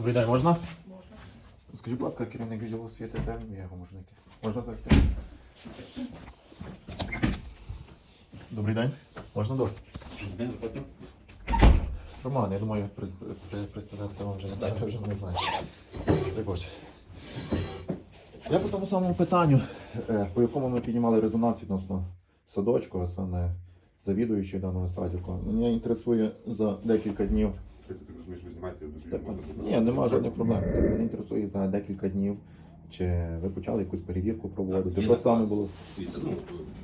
Добрий день, можна? Можна. Скажіть, будь ласка, керівник відділу освіти, де я його можу знайти? Можна зайти? Добрий день. Можна досить? Роман, я думаю, представлявся вам вже не знаю, вже не знаю. Дай Боже. Я по тому самому питанню, е, по якому ми піднімали резонанс відносно садочку, а саме завідуючий даного садіку. Мене інтересує за декілька днів. Ти так розумієш, ви знімаєте, я дуже можна Ні, нема жодних проблем. Так, Мене інтересує за декілька днів. Чи ви почали якусь перевірку проводити? Що саме було? Дивіться, ну,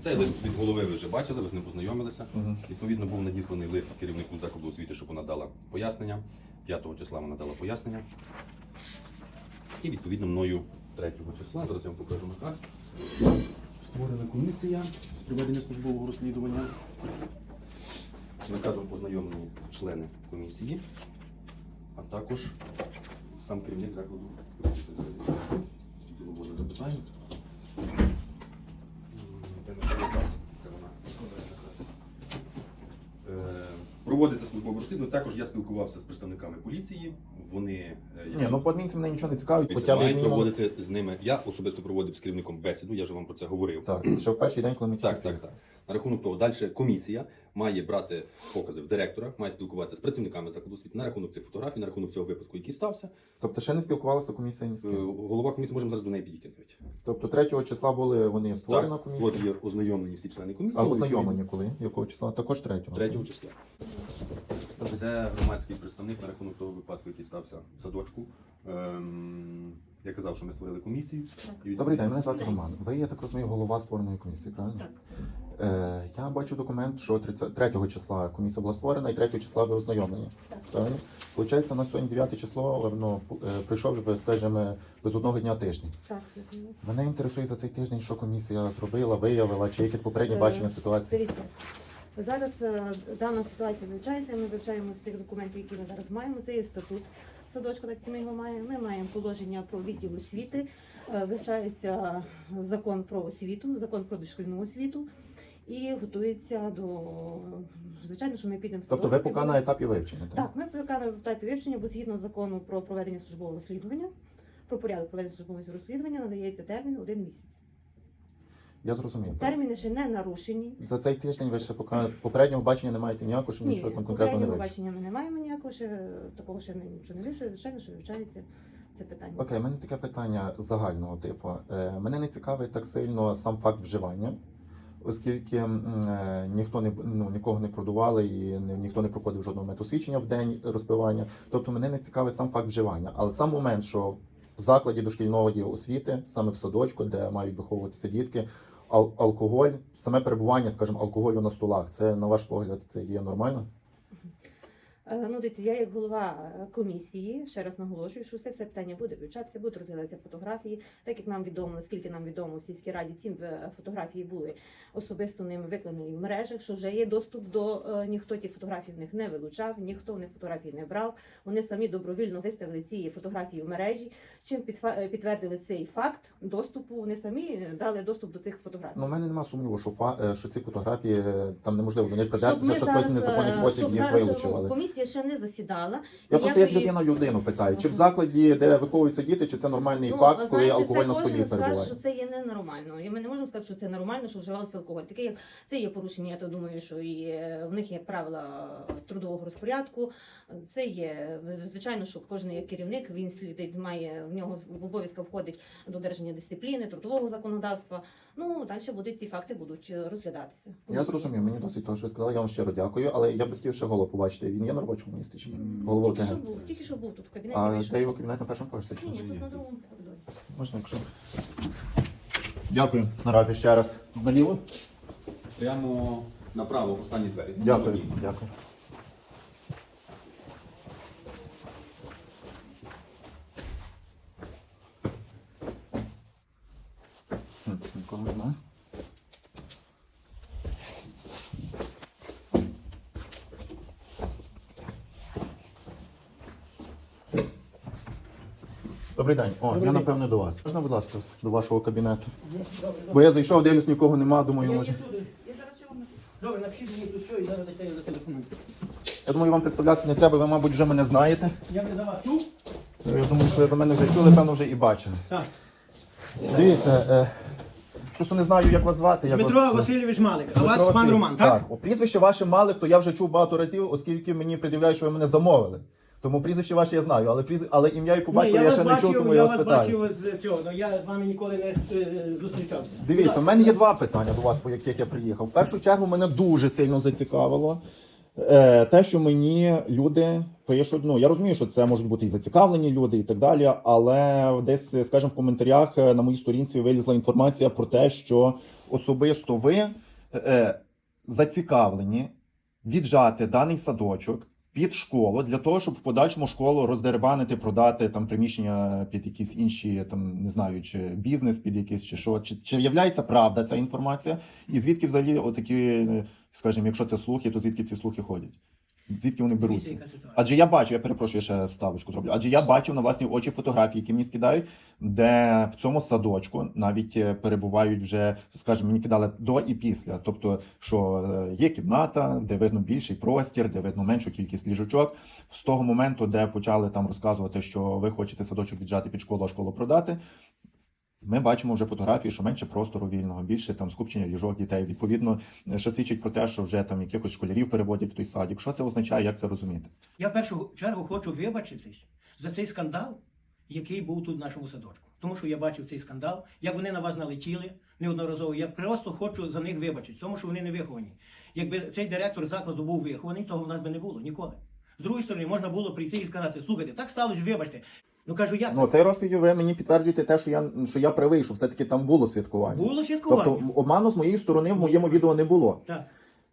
цей лист від голови ви вже бачили, ви з ним познайомилися. Мгм. Відповідно, був надісланий лист керівнику закладу освіти, щоб вона дала пояснення. 5 числа вона дала пояснення. І відповідно мною 3 числа, зараз я вам покажу наказ. Створена комісія з проведення службового розслідування. З наказом познайомлені члени комісії, а також сам керівник закладу. Було запитань. Це не наказ, це вона. Е, Проводиться службове розслідування. Також я спілкувався з представниками поліції. Вони е, Ні, ну по адмінці мене нічого не цікавить, хоча б мають проводити з ними. Я особисто проводив з керівником бесіду, я вже вам про це говорив. Так, це ще в перший день, коли ми Так, так, так. На рахунок того, далі комісія має брати покази в директора, має спілкуватися з працівниками закладу освіти на рахунок цих фотографій, на рахунок цього випадку, який стався. Тобто ще не спілкувалася комісія ні з Е, ким. Голова комісії можемо зараз до неї підійти навіть. Тобто 3 числа були вони створена Так, комісія. От є ознайомлені всі члени комісії. А ознайомлені коли? Якого числа? Також 3 3 числа. Це громадський представник на рахунок того випадку, який стався в садочку. Ем, я казав, що ми створили комісію. І Добрий день, мене звати Роман. Ви, я так розумію, голова створеної комісії, правильно? Так. Е, я бачу документ, що 30, 3 числа комісія була створена і 3 числа ви ознайомлені. Правильно? Получається, на сьогодні 9 число, але ну, е, прийшов, скажімо, без одного дня тиждень. Так. Мене інтересує за цей тиждень, що комісія зробила, виявила, чи якесь попереднє Е, бачення ситуації. Дивіться, зараз дана ситуація вивчається. Ми вивчаємо з тих документів, які ми зараз маємо. Це є статут садочка, так ми його маємо. Ми маємо положення про відділ освіти, вивчається закон про освіту, закон про дошкільну освіту. І готується до звичайно, що ми підемо в Тобто ви поки на етапі вивчення, так? Так, ми поки на етапі вивчення, бо згідно закону про проведення службового розслідування, про порядок проведення службового розслідування надається термін один місяць. Я зрозумів. Терміни ще не нарушені. За цей тиждень ви ще поки попереднього бачення не маєте ніякого, що Ні, нічого там конкретно не вивчили. бачення ми не маємо ніякого, ще такого ще ми нічого не вирішили. Звичайно, що вивчається це питання. Окей, у мене таке питання загального типу. Е, мене не цікавить так сильно сам факт вживання, оскільки е, ніхто не ну, нікого не продували і не ніхто не проходив жодного метосвідчення в день розпивання. Тобто мене не цікавить сам факт вживання. Але сам момент, що в закладі дошкільної освіти, саме в садочку, де мають виховуватися дітки, ал- алкоголь, саме перебування, скажімо, алкоголю на столах, це на ваш погляд, це є нормально? Е, Ну, дивіться, я як голова е, комісії ще раз наголошую, що це все питання буде вивчатися, будуть розділятися фотографії. Так як нам відомо, наскільки нам відомо, в сільській раді ці е, фотографії були особисто ними викладені в мережах, що вже є доступ до ніхто ті фотографії в них не вилучав, ніхто в них фотографії не брав. Вони самі добровільно виставили ці фотографії в мережі. Чим е, підтвердили цей факт доступу, вони самі дали доступ до тих фотографій. Ну, у мене немає сумніву, що фа е, що ці фотографії е, там неможливо до них придатися, що хтось незаконний спосіб їх Але Комісія ще не засідала. я просто як людина людину питаю, чи в закладі, де виховуються діти, чи це нормальний Ну, факт, коли алкоголь на столі перебуває? що це є ненормально. І ми не можемо сказати, що це нормально, що вживався алкоголь. Таке як це є порушення. Я то думаю, що і в них є правила трудового розпорядку. Це є звичайно, що кожен як керівник він слідить, має нього в обов'язки входить додержання дисципліни, трудового законодавства. Ну далі будуть ці факти будуть е, розглядатися. Я зрозумів, мені досить того, що ви сказали, я вам щиро дякую, але я б хотів ще голову побачити. Він є на робочому місці чи ні? Голову Тільки що був, тільки що був тут в кабінеті. А де його кабінет на першому поверсі? Ні, ні? ні, тут на другому коридорі. Можна, якщо. Дякую наразі ще раз. Наліво? Прямо направо в останні двері. Дякую, дякую. Хм, Нікого немає. Добрий день. О, я напевне до вас. Можна, будь ласка, до вашого кабінету? Бо я зайшов, дивлюсь, нікого нема, думаю, може. Добре, напишіть мені тут все і зараз десь я зателефоную. Я думаю, вам представлятися не треба, ви, мабуть, вже мене знаєте. Я не за вас чув? Я думаю, що ви за мене вже чули, певно, вже і бачили. Так. Дивіться, е, просто не знаю, як вас звати. Як Дмитро вас... Васильович Малик, а Дмитро вас пан Василь- Роман, так? Так, о, прізвище ваше Малик, то я вже чув багато разів, оскільки мені пред'являють, що ви мене замовили. Тому прізвище ваше я знаю, але прізв... але ім'я і по я вас ще не чув, тому я я вас вас бачив з цього, але я з вами ніколи не е, зустрічався. Дивіться, в мене є два питання до вас, по яких я приїхав. В першу чергу мене дуже сильно зацікавило е, те, що мені люди пишуть. Ну я розумію, що це можуть бути і зацікавлені люди, і так далі. Але десь, скажімо, в коментарях е, на моїй сторінці вилізла інформація про те, що особисто ви е, зацікавлені віджати даний садочок. Під школу для того, щоб в подальшому школу роздербанити, продати там приміщення під якісь інші, там не знаю, чи бізнес під якийсь, чи що. Чи, чи являється правда ця інформація? І звідки взагалі отакі, е, скажімо, якщо це слухи, то звідки ці слухи ходять? Звідки вони беруться? Адже я бачу, я перепрошую, я ще ставочку зроблю. Адже я бачив на власні очі фотографії, які мені скидають, де в цьому садочку навіть е, перебувають вже, скажімо, мені кидали до і після. Тобто, що е, є кімната, де видно більший простір, де видно меншу кількість ліжочок. З того моменту, де почали там розказувати, що ви хочете садочок віджати під школу, а школу продати. Ми бачимо вже фотографії, що менше простору вільного, більше там скупчення ліжок дітей. Відповідно, що свідчить про те, що вже там якихось школярів переводять в той садик. Що це означає, як це розуміти? Я в першу чергу хочу вибачитись за цей скандал, який був тут в нашому садочку. Тому що я бачив цей скандал, як вони на вас налетіли неодноразово. Я просто хочу за них вибачитись, тому що вони не виховані. Якби цей директор закладу був вихований, того в нас би не було ніколи. З другої сторони, можна було прийти і сказати: слухайте, так сталося, вибачте. Ну кажу, як Ну, цей розповідь ви мені підтверджуєте те, що я що я правий, що все-таки там було святкування. було святкування. Тобто обману з моєї сторони в моєму відео не було. Так.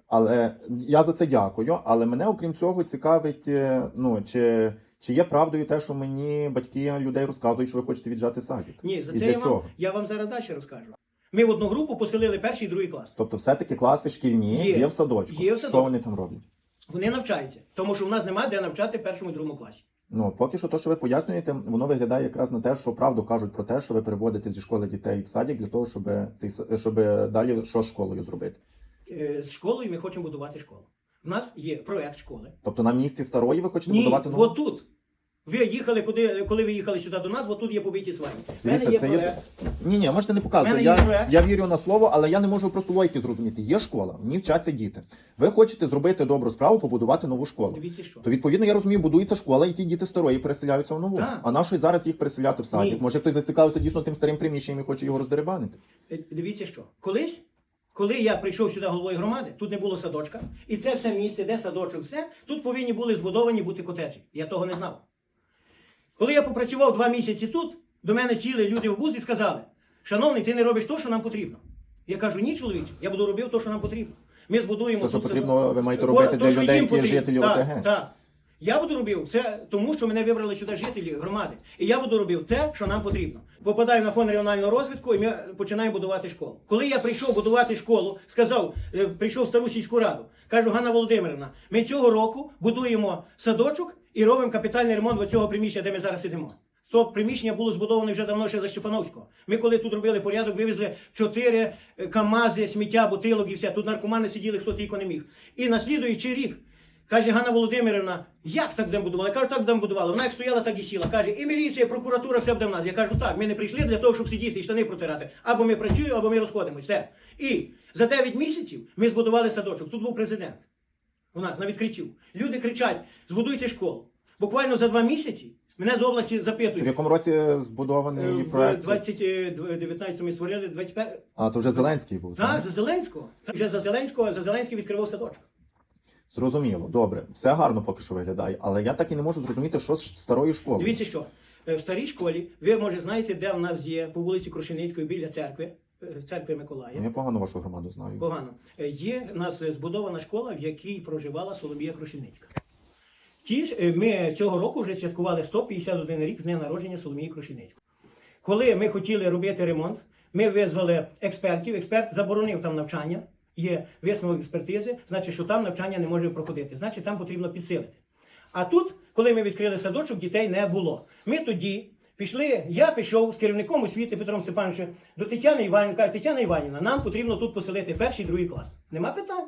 Але я за це дякую. Але мене, окрім цього, цікавить, е, ну чи, чи є правдою те, що мені батьки людей розказують, що ви хочете віджати садик? Ні, за це я вам, я вам зараз далі розкажу. Ми в одну групу поселили перший і другий клас. Тобто, все-таки класи шкільні Є. є, в садочку. Є в Що вони там роблять? Вони навчаються, тому що в нас немає де навчати першому і другому класі. Ну, поки що, то, що ви пояснюєте, воно виглядає якраз на те, що правду кажуть про те, що ви переводите зі школи дітей в садик для того, щоб цей щоб далі що з школою зробити. Е, З школою ми хочемо будувати школу. У нас є проект школи. Тобто на місці старої ви хочете Ні, будувати нову? от тут. Ви їхали, куди, коли ви їхали сюди до нас, от тут є побиті сваї. В мене Дивіться, є це є... проект. Ні, ні, можете не показувати. мене є Я, проект. я вірю на слово, але я не можу просто логіки зрозуміти. Є школа, в ній вчаться діти. Ви хочете зробити добру справу, побудувати нову школу. Дивіться що. То відповідно я розумію, будується школа, і ті діти старої переселяються в нову. Так. А на що зараз їх переселяти в садик? Ні. Може хтось зацікавився дійсно тим старим приміщенням і хоче його роздеребанити? Е, Дивіться що. Колись, коли я прийшов сюди головою громади, тут не було садочка, і це все місце, де садочок, все, тут повинні були збудовані бути котеджі. Я того не знав. Коли я попрацював два місяці тут, до мене сіли люди в бус і сказали: Шановний, ти не робиш те, що нам потрібно. Я кажу, ні, чоловіче, я буду робити те, що нам потрібно. Ми збудуємо То, що тут потрібно, ви маєте робити для що людей, які жителі ОТГ. Так. Я буду робив це тому, що мене вибрали сюди жителі громади. І я буду робив те, що нам потрібно. Попадаю на фонд регіонального розвитку і ми починаємо будувати школу. Коли я прийшов будувати школу, сказав, е, прийшов в стару сільську раду. Кажу, Ганна Володимирівна, ми цього року будуємо садочок і робимо капітальний ремонт цього приміщення, де ми зараз сидимо. То приміщення було збудоване вже давно ще за Щепановського. Ми коли тут робили порядок, вивезли чотири е, камази, сміття, бутилок і все. Тут наркомани сиділи, хто тільки не міг. І на слідуючий рік каже Ганна Володимирівна, як так будемо будували? Я так будемо будували. Вона як стояла, так і сіла. Каже, і міліція, і прокуратура, все буде в нас. Я кажу, так, ми не прийшли для того, щоб сидіти і штани протирати. Або ми працюємо, або ми розходимося. Все. І за 9 місяців ми збудували садочок. Тут був президент у нас на відкриттю. Люди кричать: збудуйте школу. Буквально за два місяці мене з області Чи в якому році Е, збудований В проект? 2019 ми створили 21. А, то вже Зеленський був. Так, за Зеленського. Вже за Зеленського, за Зеленський відкривав садочок. Зрозуміло, добре. Все гарно поки що виглядає, але я так і не можу зрозуміти, що з старою школою. Дивіться що. е, В старій школі, ви може знаєте, де в нас є по вулиці Крушеницької біля церкви, е, церкви Миколая. Я погано вашу громаду знаю. Погано. Е, Є в нас збудована школа, в якій проживала Соломія Крушеницька. Ті ж е, ми цього року вже святкували 151 рік з дня народження Соломії Крушеницької. Коли ми хотіли робити ремонт, ми визвали експертів. Експерт заборонив там навчання. Є висновок експертизи, значить, що там навчання не може проходити. Значить, там потрібно підсилити. А тут, коли ми відкрили садочок, дітей не було. Ми тоді пішли, я пішов з керівником освіти Петром Степановичем до Тетяни Іванівни. Каже, Тетяна Іванівна, нам потрібно тут поселити перший другий клас. Нема питань.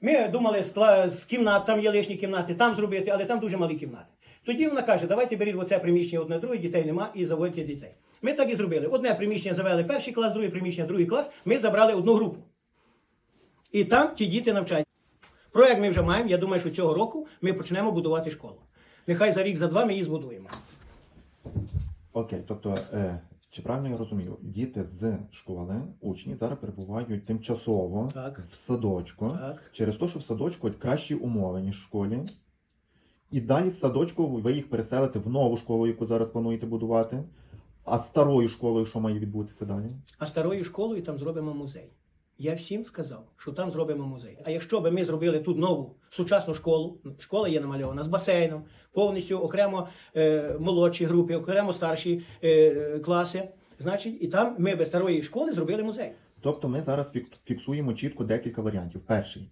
Ми думали з, кімнат, там є лишні кімнати, там зробити, але там дуже малі кімнати. Тоді вона каже, давайте беріть оце приміщення одне друге, дітей нема, і заводьте дітей. Ми так і зробили. Одне приміщення завели перший клас, друге приміщення, другий клас. Ми забрали одну групу. І там ті діти навчаються. Проект ми вже маємо. Я думаю, що цього року ми почнемо будувати школу. Нехай за рік, за два ми її збудуємо. Окей, тобто, е, чи правильно я розумію, діти з школи, учні зараз перебувають тимчасово Так. в садочку Так. через те, що в садочку от кращі умови, ніж в школі. І далі з садочку ви їх переселите в нову школу, яку зараз плануєте будувати. А з старою школою, що має відбутися далі? А старою школою там зробимо музей. Я всім сказав, що там зробимо музей. А якщо би ми зробили тут нову сучасну школу, школа є намальована з басейном, повністю окремо е, молодші групи, окремо старші е, класи, значить, і там ми без старої школи зробили музей. Тобто ми зараз фіксуємо чітко декілька варіантів. Перший.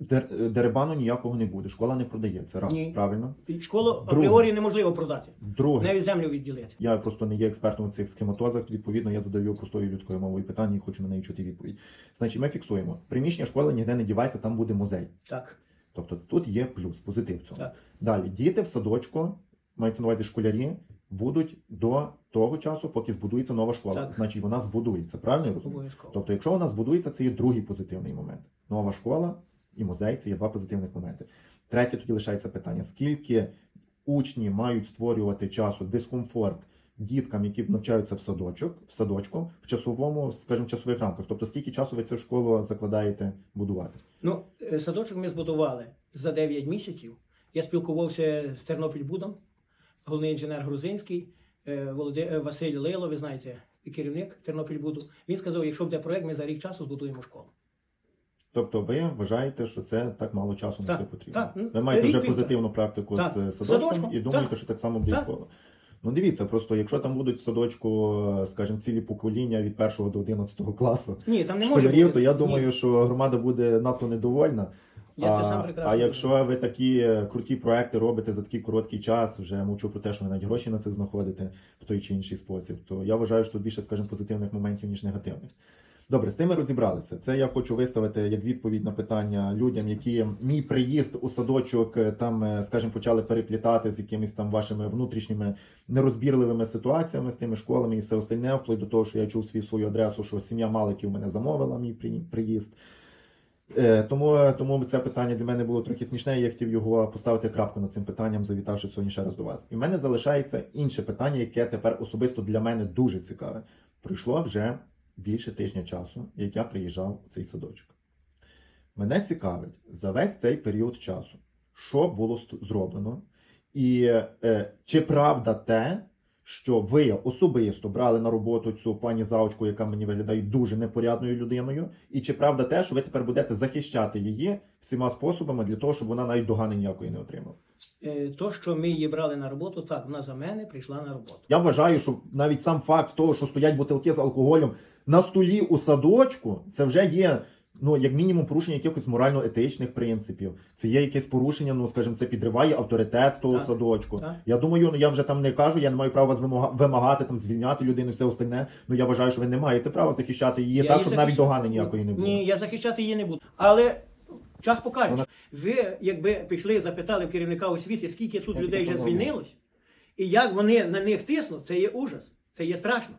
Дер- Дерибану ніякого не буде, школа не продається. Раз, Ні. правильно. Школу апріорі неможливо продати, Друге, навіть землю відділити. я просто не є експертом у цих схематозах, відповідно, я задаю простою людською мовою питання і хочу на неї чути відповідь. Значить, ми фіксуємо. Приміщення школи ніде не дівається, там буде музей. Так, Тобто тут є плюс, позитив в цьому. так. Далі, діти в садочку, мається на увазі школярі, будуть до того часу, поки збудується нова школа. Так. Значить, вона збудується, правильно я розумію? Обов'язково. Тобто, якщо вона збудується, це є другий позитивний момент. Нова школа і музей це є два позитивних моменти. Третє тоді лишається питання: скільки учні мають створювати часу дискомфорт діткам, які навчаються в садочок, в садочку, в часовому, скажімо, часових рамках. Тобто, скільки часу ви цю школу закладаєте будувати? Ну, е, садочок ми збудували за 9 місяців. Я спілкувався з Тернопільбудом, головний інженер Грузинський, е, е, Василь Лило, ви знаєте, керівник Тернопільбуду. Він сказав, якщо буде проект, ми за рік часу збудуємо школу. Тобто ви вважаєте, що це так мало часу на це потрібно? так. Ви маєте рік вже позитивну практику Так. з садочком, Садочком, і думаєте, так. що так само буде Так. школа. Ну дивіться, просто якщо там будуть в садочку, скажімо, цілі покоління від 1 до 11 класу Ні, там не може школярів, бути. то я Ні. думаю, що громада буде надто недовольна. Я це сам прекрасно а якщо ви такі круті проекти робите за такий короткий час, вже мовчу про те, що ви навіть гроші на це знаходите в той чи інший спосіб, то я вважаю, що тут більше, скажімо, позитивних моментів, ніж негативних. Добре, з цим ми розібралися. Це я хочу виставити як відповідь на питання людям, які мій приїзд у садочок е, там, е, скажімо, почали переплітати з якимись там вашими внутрішніми нерозбірливими ситуаціями з тими школами і все остальне, вплоть до того, що я чув свою свою адресу, що сім'я Маликів мене замовила мій приїзд. Е, Тому, тому це питання для мене було трохи смішне. Я хотів його поставити крапку над цим питанням, завітавши сьогодні ще раз до вас. І в мене залишається інше питання, яке тепер особисто для мене дуже цікаве. Пройшло вже більше тижня часу, як я приїжджав у цей садочок. Мене цікавить за весь цей період часу, що було зроблено, і е, чи правда те, що ви особисто брали на роботу цю пані заочку, яка мені виглядає дуже непорядною людиною, і чи правда те, що ви тепер будете захищати її всіма способами для того, щоб вона навіть догани ніякої не отримала? Е, То, що ми її брали на роботу, так, вона за мене прийшла на роботу. Я вважаю, що навіть сам факт того, що стоять бутилки з алкоголем на столі у садочку, це вже є. Ну, як мінімум, порушення якихось морально-етичних принципів. Це є якесь порушення, ну скажімо, це підриває авторитет того Так, садочку. так. Я думаю, ну я вже там не кажу, я не маю права вас вимагати, там звільняти людину і все остальне. Ну я вважаю, що ви не маєте права захищати її Я так, її щоб навіть догани ніякої не було. Ні, я захищати її не буду. Але час покаже. Вона- Ви, якби пішли, запитали в керівника освіти, скільки тут Я людей вже звільнилось, і як вони на них тиснуть, це є ужас, це є страшно.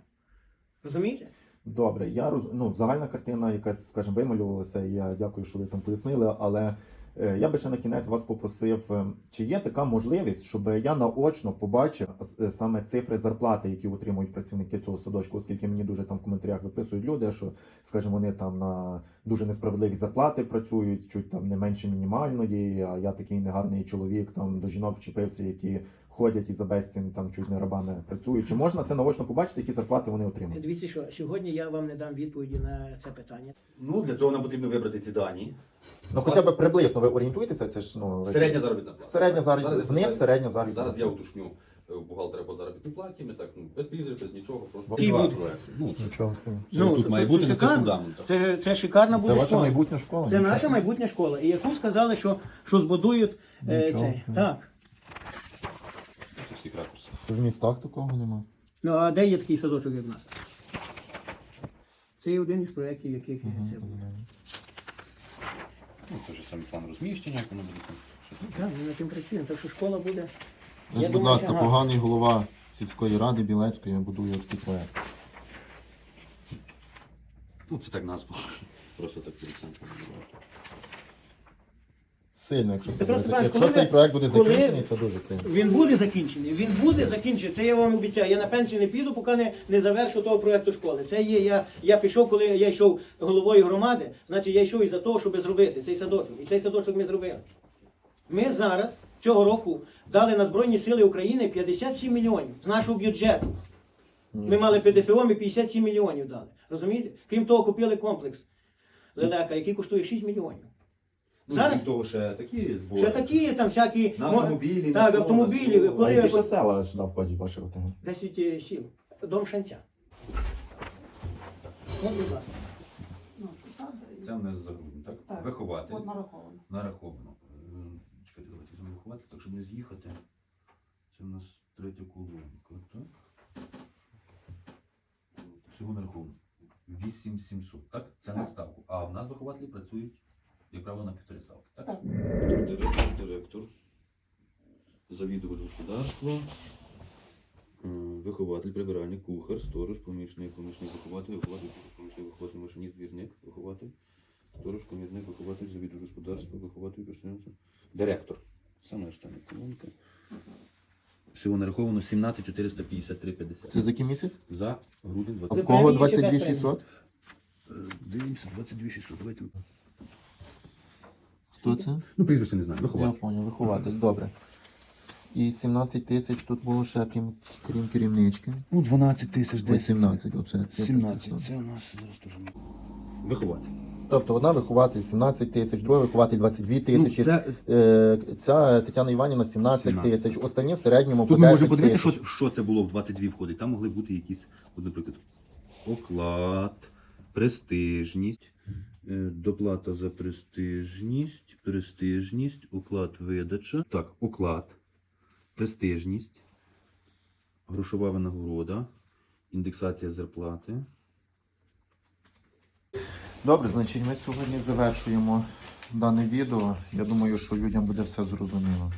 Розумієте? Добре, я роз... ну, загальна картина якась, скажімо, вималювалася, я дякую, що ви там пояснили, але е, я би ще на кінець вас попросив, е, чи є така можливість, щоб я наочно побачив е, саме цифри зарплати, які отримують працівники цього садочку, оскільки мені дуже там в коментарях виписують люди, що, скажімо, вони там на дуже несправедливі зарплати працюють, чуть там не менше мінімальної, а я такий негарний чоловік, там до жінок вчепився, які ходять і за безцін там чуть не рабами працюють. Чи можна це наочно побачити, які зарплати вони отримують? Дивіться, що сьогодні я вам не дам відповіді на це питання. Ну, для цього нам потрібно вибрати ці дані. Ну, хоча б приблизно ви орієнтуєтеся, це ж ну Середня заробітна плата. Середня заробітна- Зараз спитаю- середня заробітна Зараз я уточню е, у бухгалтера по заробітній платі. Ми так ну, без прізвища, без нічого, просто І Два проекти. Ну, це, Нічого це тут має бути на це фундамент. Це, це шикарна буде Це ваша школа. майбутня школа. Це нічого. наша майбутня школа, і яку сказали, що, що збудують е, це. Так. Це всіх ракурсів. Це в містах такого немає. Ну а де є такий садочок, як в нас? Це є один із проєктів, яких це буде. Ну, це вже саме план розміщення, як воно буде там. що там. Так, ми над тим працюємо, так що школа буде. Ось, Я будь думаю, ласка, що гарно. поганий голова сільської ради Білецької будує такий проект. Ну, це так назва. Просто так перед центром. Сильно, якщо, це буде, якщо коли цей проект буде коли- закінчений, це дуже сильно. Він буде закінчений, він буде закінчений. Це я вам обіцяю. Я на пенсію не піду, поки не, не завершу того проекту школи. Це є. Я, я пішов, коли я йшов головою громади, значить я йшов із-за того, щоб зробити цей садочок. І цей садочок ми зробили. Ми зараз цього року дали на Збройні Сили України 57 мільйонів з нашого бюджету. Ми мали ПДФО, ми 57 мільйонів дали. Розумієте? Крім того, купили комплекс лелека, який коштує 6 мільйонів. Зараз Ну, того ще такі збори. ще такі там всякі На мо- автомобілі, на Так, то, автомобілі. Коли А ви- які ще села сюди входять в ваше ОТГ? 10 е, сіл. Дом шанця. От, будь ласка. Ну, посади. Це в нас загрудні, так? Так. Вихователь. От нараховано. Нараховано. Е, Чекайте, давайте візьмемо вихователь, так щоб не з'їхати. Це в нас третя колонка, так? Всього нараховано. 8700, так? Це на Так. ставку. А в нас вихователі працюють, як правило, на півтори ставки, так? Так. Директор, директор, завідувач господарства, е, вихователь, прибиральник, кухар, сторож, помічник, помічник вихователь, вихователь, помічник вихователь, машиніст, двірник, вихователь, сторож, помічник, вихователь, завідувач господарства, вихователь, коштується. Директор. Саме остання колонка. Всього нараховано 17 453,50. Це за який місяць? За грудень А 20. в кого премії чи без 22 600? Дивимося, 22 600. Давайте. Хто це? Ну, прізвище не знаю. Я Вихователь. поняв, вихователь, добре. І 17 тисяч тут було ще крім, крім керівнички. Ну, 12 тисяч Ой, десь. 17, оце. 17. Це у нас зараз теж. Вихователь. Тобто одна вихователь 17 тисяч, друга вихователь 22 тисячі. Ну, це- Е, Ця Тетяна Іванівна 17 17. тисяч, останні в середньому Тут по ми 10 можемо подивитися, тисяч. що, що це було в 22 входить. Там могли бути якісь, от, наприклад, оклад, престижність, доплата за престижність, престижність, оклад видача. Так, оклад, престижність, грошова винагорода, індексація зарплати. Добре, значить ми сьогодні завершуємо дане відео. Я думаю, що людям буде все зрозуміло.